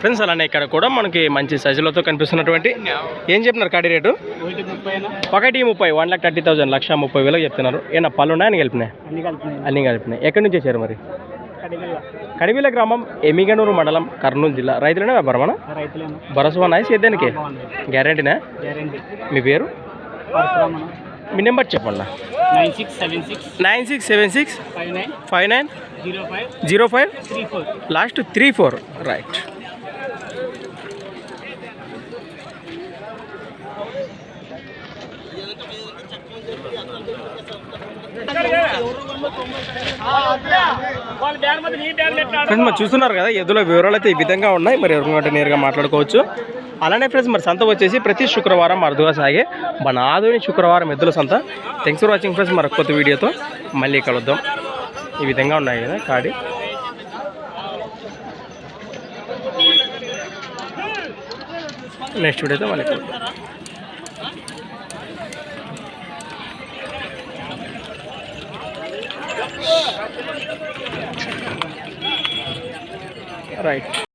Friends అలానే ఇక్కడ కూడా మనకి మంచి సైజులతో కనిపిస్తున్నటువంటి ఏం చెప్పినారు కాడి రేటు? ఒకటి ముప్పై వన్ లాక్ థర్టీ థౌసండ్ లక్ష ముప్పై వేలకు చెప్తున్నారు. ఏనా పళ్ళు ఉన్నాయని అన్ని కలిపినాయి? అన్నీ కలిపినాయి. ఎక్కడి నుంచి వచ్చారు మరి? కడివిల గ్రామం ఎమిగనూరు మండలం కర్నూలు జిల్లా. రైతులనే వ్యాపారమా భరోసా ఉన్నాయి సేద్యానికి? గ్యారంటీనా గ్యారంటీ మీ పేరు? మీ నెంబర్ చెప్పండి nine six seven six five nine zero five last three four right friends మరి చూస్తున్నారు కదా ఎద్దుల వివరాలు అయితే ఈ విధంగా ఉన్నాయి. మరి ఎవరికంటే నేరుగా మాట్లాడుకోవచ్చు. అలానే ఫ్రెండ్స్ మరి సంత వచ్చేసి ప్రతి శుక్రవారం అరుదుగా సాగే మన ఆధుని శుక్రవారం ఎద్దుల సంత. థ్యాంక్స్ ఫర్ వాచింగ్ ఫ్రెండ్స్ మరొక కొత్త వీడియోతో మళ్ళీ కలుద్దాం. ఈ విధంగా ఉన్నాయి కదా కాడి. నెక్స్ట్ వీడియోతో మళ్ళీ కలుద్దాం. రైట్